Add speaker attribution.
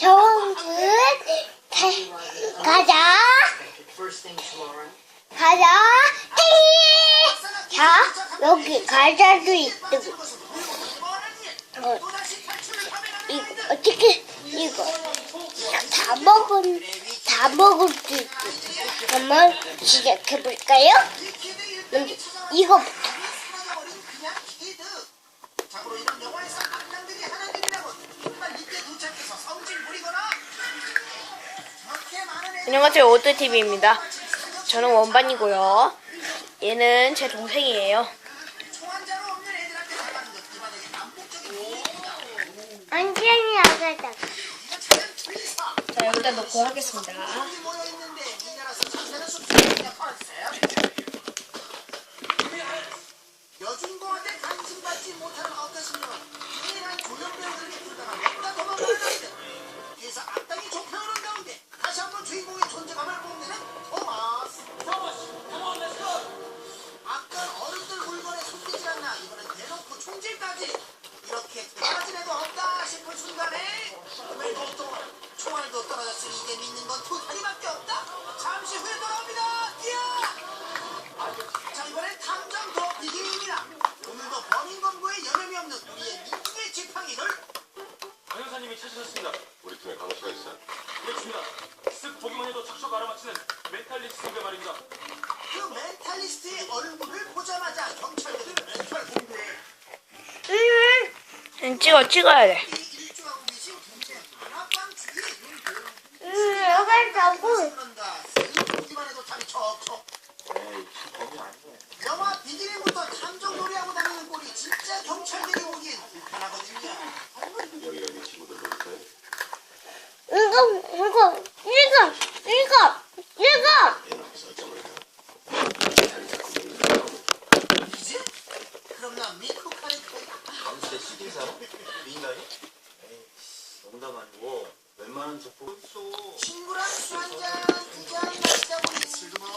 Speaker 1: 정은 가자. 가자. 자 여기 과자도 있고. 어, 이거 어떻게 이거 다 먹은 다 먹을 수 있고 한번 시작해 볼까요? 이거부터
Speaker 2: 안녕하세요 오드TV입니다 저는 원반이고요 얘는 제 동생이에요.
Speaker 1: 완전히 아가다.
Speaker 2: 자 여기다 놓고 하겠습니다
Speaker 3: 총질까지 이렇게 애도 없다 싶은 순간에 왼쪽 또 총알도 떨어졌으니 이제 믿는 건 두 다리밖에 없다 잠시 후에 돌아옵니다 뛰어 자 이번엔 탐정 더 비기입니다 오늘도 범인 검거에 여념이 없는 우리의 민중의 지팡이를
Speaker 4: 강 여사님이 찾으셨습니다.
Speaker 5: 우리 팀에 강호 씨가 있어요?
Speaker 4: 그렇습니다. 쓱 보기만 해도 척척 알아맞히는 멘탈리스트인가 말입니다.
Speaker 3: 그 멘탈리스트의 얼굴을 보자마자 경찰들은 멘탈 공개
Speaker 2: 응, 찍어 찍어야 돼.
Speaker 3: 이거
Speaker 1: 이거 이거 이거
Speaker 5: 얘는 설정을
Speaker 3: 이제? 그럼 나 미쿠카를 거야
Speaker 6: 밤새 시계 사러? 민나이? 에이, 농담 아니고 웬만한 족보
Speaker 3: 친구랑 술 한잔 두잔 슬그머니